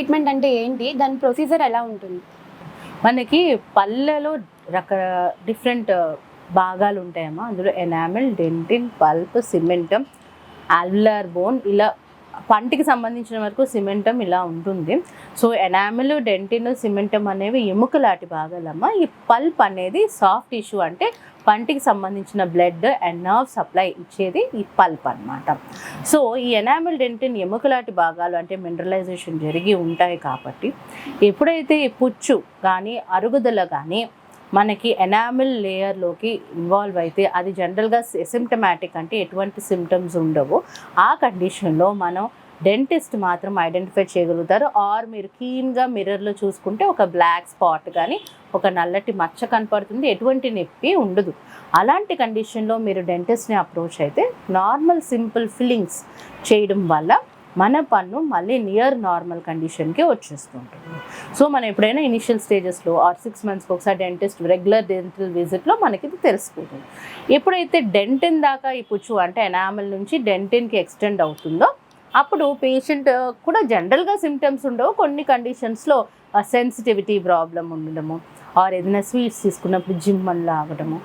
Treatment అంటే ఏంటి? దాని ప్రొసీజర్ ఎలా ఉంటుంది? మనకి పళ్ళలో రక డిఫరెంట్ uh, భాగాలు ఉంటాయమ్మా. అందులో enamel dentin pulp cementum alveolar bone ఇలా పంటికి సంబంధించిన వరకు సిమెంటం ఇలా ఉంటుంది. సో ఎనామిల్ డెంటిన్ సిమెంటం అనేవి ఎముకలాటి భాగాలమ్మా. ఈ పల్ప్ అనేది సాఫ్ట్ టిష్యూ అంటే పంటికి సంబంధించిన బ్లడ్ అండ్ నర్వ్ సప్లై ఇచ్చేది ఈ పల్ప్ అన్నమాట. సో ఈ ఎనామిల్ డెంటిన్ ఎముకలాంటి భాగాలు అంటే మినరలైజేషన్ జరిగి ఉంటాయి కాబట్టి ఎప్పుడైతే ఈ పుచ్చు కానీ అరుగుదల కానీ మనకి ఎనామిల్ లేయర్లోకి ఇన్వాల్వ్ అయితే అది జనరల్గా సిమ్టమాటిక్ అంటే ఎటువంటి సిమ్టమ్స్ ఉండవు. ఆ కండిషన్లో మనం డెంటిస్ట్ మాత్రం ఐడెంటిఫై చేయగలుగుతారు. ఆర్ మీరు క్లీన్గా మిర్రర్లో చూసుకుంటే ఒక బ్లాక్ స్పాట్ కానీ ఒక నల్లటి మచ్చ కనపడుతుంది. ఎటువంటి నొప్పి ఉండదు. అలాంటి కండిషన్లో మీరు డెంటిస్ట్ని అప్రోచ్ అయితే నార్మల్ సింపుల్ ఫిల్లింగ్స్ చేయడం వల్ల మన పన్ను మళ్ళీ నియర్ నార్మల్ కండిషన్కి వచ్చేస్తుంటుంది. సో మనం ఎప్పుడైనా ఇనిషియల్ స్టేజెస్లో ఆర్ సిక్స్ మంత్స్కి ఒకసారి డెంటిస్ట్ రెగ్యులర్ డెంటల్ విజిట్లో మనకి ఇది తెలిసిపోతుంది. ఎప్పుడైతే డెంటిన్ దాకా ఈ పుచ్చు అంటే ఎనామల్ నుంచి డెంటిన్కి ఎక్స్టెండ్ అవుతుందో అప్పుడు పేషెంట్ కూడా జనరల్గా సిమ్టమ్స్ ఉండవు. కొన్ని కండిషన్స్లో సెన్సిటివిటీ ప్రాబ్లం ఉండడము ఆర్ ఏదైనా స్వీట్స్ తీసుకున్నప్పుడు జిమ్ అని ఆగడము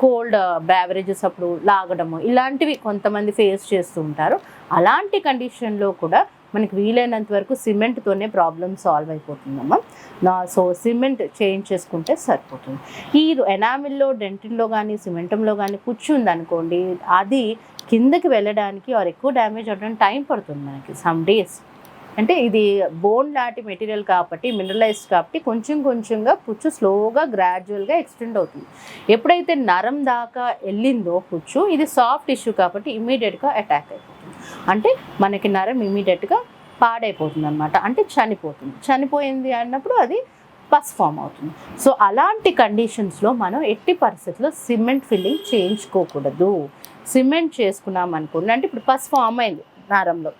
కోల్డ్ బ్యావరేజెస్ అప్పుడు లాగడము. ఇలాంటివి కొంతమంది ఫేస్ చేస్తూ ఉంటారు. అలాంటి కండిషన్లో కూడా మనకి వీలైనంత వరకు సిమెంట్తోనే ప్రాబ్లమ్ సాల్వ్ అయిపోతుందమ్మా నా సో సిమెంట్ చేంజ్ చేసుకుంటే సరిపోతుంది. ఈ ఎనామిల్లో డెంటిన్లో కానీ సిమెంటంలో కానీ కూర్చుంది అనుకోండి అది కిందకి వెళ్ళడానికి ఆర్ ఎక్కువ డ్యామేజ్ అవ్వడానికి టైం పడుతుంది మనకి సమ్ డేస్ అంటే ఇది బోన్ లాంటి మెటీరియల్ కాబట్టి మినరలైజ్డ్ కాబట్టి కొంచెం కొంచెంగా పుచ్చు స్లోగా గ్రాడ్యువల్గా ఎక్స్టెండ్ అవుతుంది. ఎప్పుడైతే నరం దాకా వెళ్ళిందో పుచ్చు ఇది సాఫ్ట్ ఇష్యూ కాబట్టి ఇమీడియట్గా అటాక్ అయిపోతుంది. అంటే మనకి నరం ఇమీడియట్గా పాడైపోతుంది అనమాట అంటే చనిపోతుంది. చనిపోయింది అన్నప్పుడు అది పస్ ఫామ్ అవుతుంది. సో అలాంటి కండిషన్స్లో మనం ఎట్టి పరిస్థితుల్లో సిమెంట్ ఫిల్లింగ్ చేయించుకోకూడదు. సిమెంట్ చేసుకున్నాం అనుకోండి అంటే ఇప్పుడు పస్ ఫామ్ అయింది నరంలో.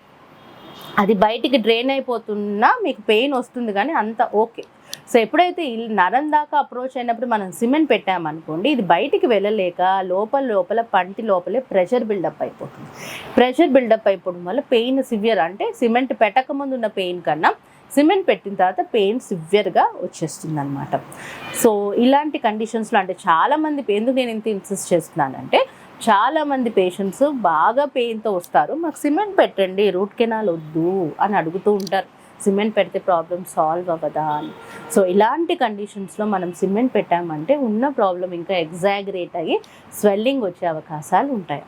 అది బయటికి డ్రైన్ అయిపోతున్నా మీకు పెయిన్ వస్తుంది కానీ అంత ఓకే సో ఎప్పుడైతే నరం దాకా అప్రోచ్ అయినప్పుడు మనం సిమెంట్ పెట్టామనుకోండి ఇది బయటికి వెళ్ళలేక లోపల లోపల పంటి లోపలే ప్రెషర్ బిల్డప్ అయిపోతుంది. ప్రెషర్ బిల్డప్ అయిపోవడం వల్ల పెయిన్ సివియర్ అంటే సిమెంట్ పెట్టకముందు ఉన్న పెయిన్ కన్నా సిమెంట్ పెట్టిన తర్వాత పెయిన్ సివియర్గా వచ్చేస్తుంది అనమాట సో ఇలాంటి కండిషన్స్లో అంటే చాలామంది ఎందుకు నేను ఇంత ఇన్సిస్ట్ చేస్తున్నానంటే చాలామంది పేషెంట్స్ బాగా పెయిన్తో వస్తారు. మాకు సిమెంట్ పెట్టండి రూట్ కెనాల్ వద్దు అని అడుగుతూ ఉంటారు. సిమెంట్ పెడితే ప్రాబ్లం సాల్వ్ అవ్వదా అని. సో ఇలాంటి కండిషన్స్లో మనం సిమెంట్ పెట్టామంటే ఉన్న ప్రాబ్లం ఇంకా ఎగ్జాగరేట్ అయ్యి స్వెల్లింగ్ వచ్చే అవకాశాలు ఉంటాయి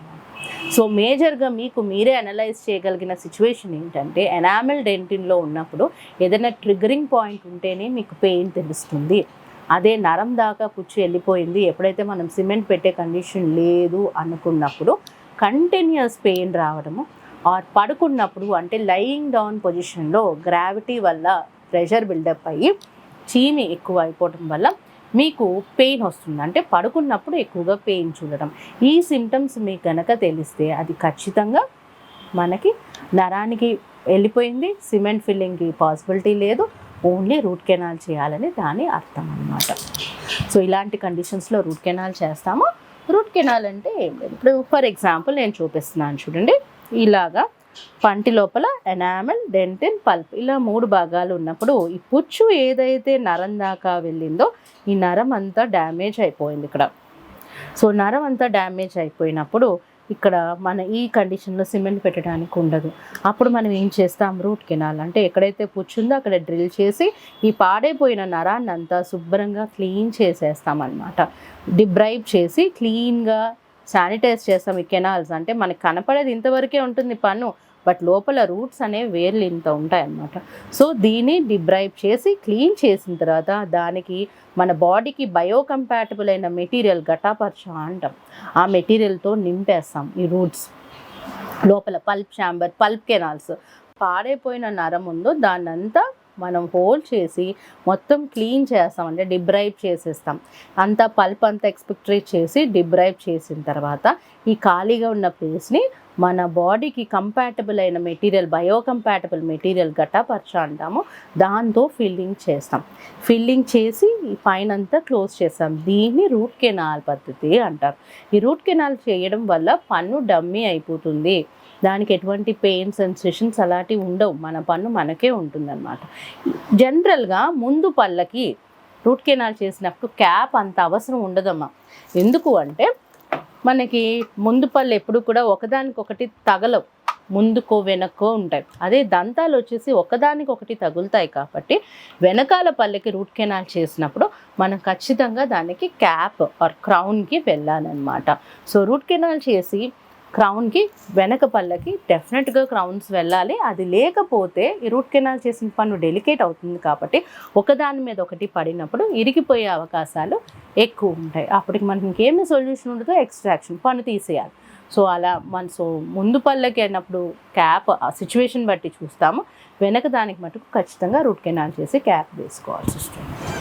సో మేజర్గా మీకు మీరే అనలైజ్ చేయగలిగిన సిచ్యువేషన్ ఏంటంటే ఎనామిల్ డెంటిన్లో ఉన్నప్పుడు ఏదైనా ట్రిగరింగ్ పాయింట్ ఉంటేనే మీకు పెయిన్ తెలుస్తుంది. అదే నరం దాకా కూర్చు వెళ్ళిపోయింది. ఎప్పుడైతే మనం సిమెంట్ పెట్టే కండిషన్ లేదు అనుకున్నప్పుడు కంటిన్యూస్ పెయిన్ రావడము ఆర్ పడుకున్నప్పుడు అంటే లయింగ్ డౌన్ పొజిషన్లో గ్రావిటీ వల్ల ప్రెషర్ బిల్డప్ అయ్యి చీమి ఎక్కువ అయిపోవడం వల్ల మీకు పెయిన్ వస్తుంది. అంటే పడుకున్నప్పుడు ఎక్కువగా పెయిన్ చూడడం ఈ సిమ్టమ్స్ మీకు కనుక తెలిస్తే అది ఖచ్చితంగా మనకి నరానికి వెళ్ళిపోయింది. సిమెంట్ ఫిల్లింగ్కి పాసిబిలిటీ లేదు. ఓన్లీ రూట్ కెనాల్ చేయాలని దాని అర్థం అన్నమాట. సో ఇలాంటి కండిషన్స్లో రూట్ కెనాల్ చేస్తాము. రూట్ కెనాల్ అంటే ఏం లేదు. ఇప్పుడు ఫర్ ఎగ్జాంపుల్ నేను చూపిస్తున్నాను చూడండి. ఇలాగా పంటి లోపల ఎనామెల్ డెంటిన్ పల్ప్ ఇలా మూడు భాగాలు ఉన్నప్పుడు ఈ పుచ్చు ఏదైతే నరం దాకా వెళ్ళిందో ఈ నరం అంతా డ్యామేజ్ అయిపోయింది ఇక్కడ. సో నరం అంతా డ్యామేజ్ అయిపోయినప్పుడు ఇక్కడ మన ఈ కండిషన్లో సిమెంట్ పెట్టడానికి ఉండదు. అప్పుడు మనం ఏం చేస్తాం? రూట్ కెనాల్ అంటే ఎక్కడైతే పుచ్చుందో అక్కడ డ్రిల్ చేసి ఈ పాడైపోయిన నరాన్ని అంతా శుభ్రంగా క్లీన్ చేసేస్తాం అనమాట డిబ్రైబ్ చేసి క్లీన్గా శానిటైజ్ చేస్తాం ఈ కెనాల్స్ అంటే మనకి కనపడేది ఇంతవరకే ఉంటుంది పన్ను. బట్ లోపల రూట్స్ అనేవి వేర్లు ఇంత ఉంటాయి అన్నమాట సో దీన్ని డిబ్రైబ్ చేసి క్లీన్ చేసిన తర్వాత దానికి మన బాడీకి బయోకంపాటబుల్ అయిన మెటీరియల్ గటాపర్చ అంటాం. ఆ మెటీరియల్తో నింపేస్తాం ఈ రూట్స్. లోపల పల్ప్ ఛాంబర్ పల్ప్ కెనాల్స్. పాడైపోయిన నరం ఉందో దాన్నంతా మనం హోల్డ్ చేసి మొత్తం క్లీన్ చేస్తాం అంటే డిబ్రైబ్ చేసేస్తాం. అంతా పల్ప్ అంతా ఎక్స్పెక్టరేట్ చేసి డిబ్రైబ్ చేసిన తర్వాత ఈ ఖాళీగా ఉన్న ప్లేస్ని మన బాడీకి కంపాటబుల్ అయిన material bio compatible material gutta percha అంటాము. దాంతో ఫిల్లింగ్ చేస్తాం. ఫిల్లింగ్ చేసి పైన అంతా క్లోజ్ చేస్తాం. దీన్ని రూట్ కెనాల్ పద్ధతి అంటారు. ఈ రూట్ కెనాల్ చేయడం వల్ల పన్ను డమ్మీ అయిపోతుంది. దానికి ఎటువంటి పెయిన్ సెన్సేషన్స్ అలాంటివి ఉండవు. మన పన్ను మనకే ఉంటుందన్నమాట. జనరల్గా ముందు పళ్ళకి రూట్ కెనాల్ చేసినప్పుడు క్యాప్ అంత అవసరం ఉండదమ్మా. ఎందుకు అంటే మనకి ముందు పళ్ళు ఎప్పుడు కూడా ఒకదానికొకటి తగలవు. ముందుకో వెనక్కో ఉంటాయి. అదే దంతాలు వచ్చేసి ఒకదానికి ఒకటి తగులుతాయి కాబట్టి వెనకాల పల్లెకి రూట్ కెనాల్ చేసినప్పుడు మనం ఖచ్చితంగా దానికి క్యాప్ ఆర్ క్రౌన్కి వెళ్ళాలన్నమాట. సో రూట్ కెనాల్ చేసి క్రౌన్కి వెనక పళ్ళకి డెఫినెట్గా క్రౌన్స్ వెళ్ళాలి. అది లేకపోతే ఈ రూట్ కెనాల్ చేసిన పన్ను డెలికేట్ అవుతుంది కాబట్టి ఒకదాని మీద ఒకటి పడినప్పుడు ఇరిగిపోయే అవకాశాలు ఎక్కువ ఉంటాయి. అప్పటికి మనకి ఇంకేమి సొల్యూషన్ ఉండదో ఎక్స్ట్రాక్షన్ పన్ను తీసేయాలి. సో అలా మన సో ముందు పళ్ళకి అయినప్పుడు క్యాప్ ఆ సిచ్యువేషన్ బట్టి చూస్తాము. వెనక దానికి మటుకు ఖచ్చితంగా రూట్ కెనాల్ చేసి క్యాప్ వేసుకోవాల్సి వస్తుంది.